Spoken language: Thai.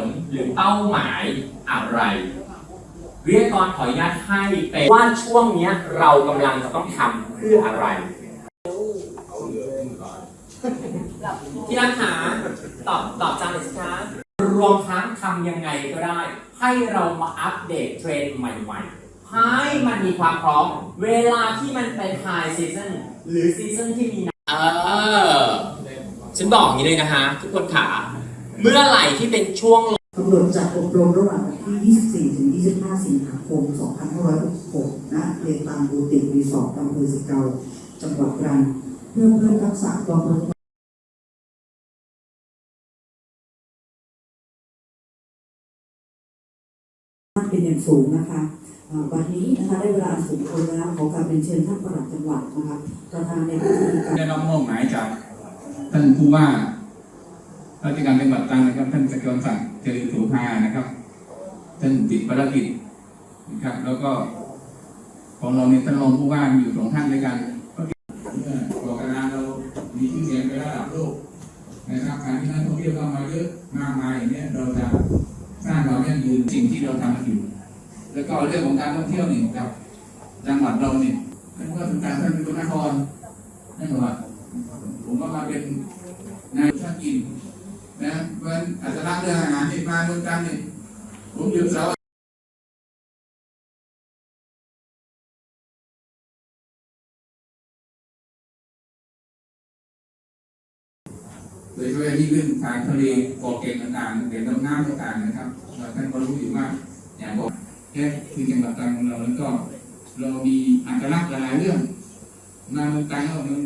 ลหรือเป้าหมายอะไร วิทยากรขออนุญาตให้เป็นว่าช่วงเนี้ยเรากำลังจะต้องทำเพื่ออะไร ที่รักหาตอบตอบจำเลยสิคะรวมทั้งทำยังไงก็ได้ ให้เรามาอัปเดตเทรนด์ใหม่ๆ ให้มันมีความพร้อม เวลาที่มันเป็นไฮซีซั o นหรือซีซั o นที่มีเออ ฉันบอกอย่างนี้เลยนะฮะทุกคนขา เมื่อไหร่ที่เป็นช่วงกำหนดจัดอบรมระหว่างวันที่ 24 ถึง 25 สิงหาคม 2566ณเรียนตามบูติกรีสอร์ทอำเภอสิเกาจังหวัดตรังเพื่อเพิ่มทักษะความรู้เป็นอย่างสูงนะคะอ่าวันนี้นะคะได้เวลาสมควรแล้วขอการเป็นเชิญท่านประหลัดจังหวัดนะคะประธานในพิธีการได้รับมอบหมายจากท่านผู้ว่า ราชการจังหวัดตรังนะครับ ท่านสกลศักดิ์เจริญโสภานะครับ ท่านติดภารกิจนะครับ แล้วก็ของเราเนี่ยท่านรองผู้ว่ามีอยู่สองท่านด้วยกันก็เมื่อก่อการร้านเรามีชื่อเสียงไประดับโลกนะครับการที่นักท่องเที่ยวเข้ามาเยอะมากมายอย่างเนี้ยเราจะสร้างความยั่งยืนสิ่งที่เราทำอยู่ แล้วก็เรื่องของการท่องเที่ยวเนี่ยครับจังหวัดเราเนี่ยท่านผู้ว่าราชการท่านเป็นคนนครนั่นหรอผมก็มาเป็นนายชาติกิน นะเพราะฉะนั้นอัตลักษณ์เรื่องอาหารที่มาเมืองกันเนี่ผมหยุดเสาร์โดยเฉพาะอย่างยิ่งเรื่องทางทะเลเกาะเก่งต่างๆเด่นดำน้ำต่างๆนะครับเราท่านก็รู้อยู่ว่าอย่างบอกแค่คือจังหวัดตรังของเราแล้วก็ เรามีอัตลักษณ์หลายๆเรื่องมาเมืองตรังเรามัน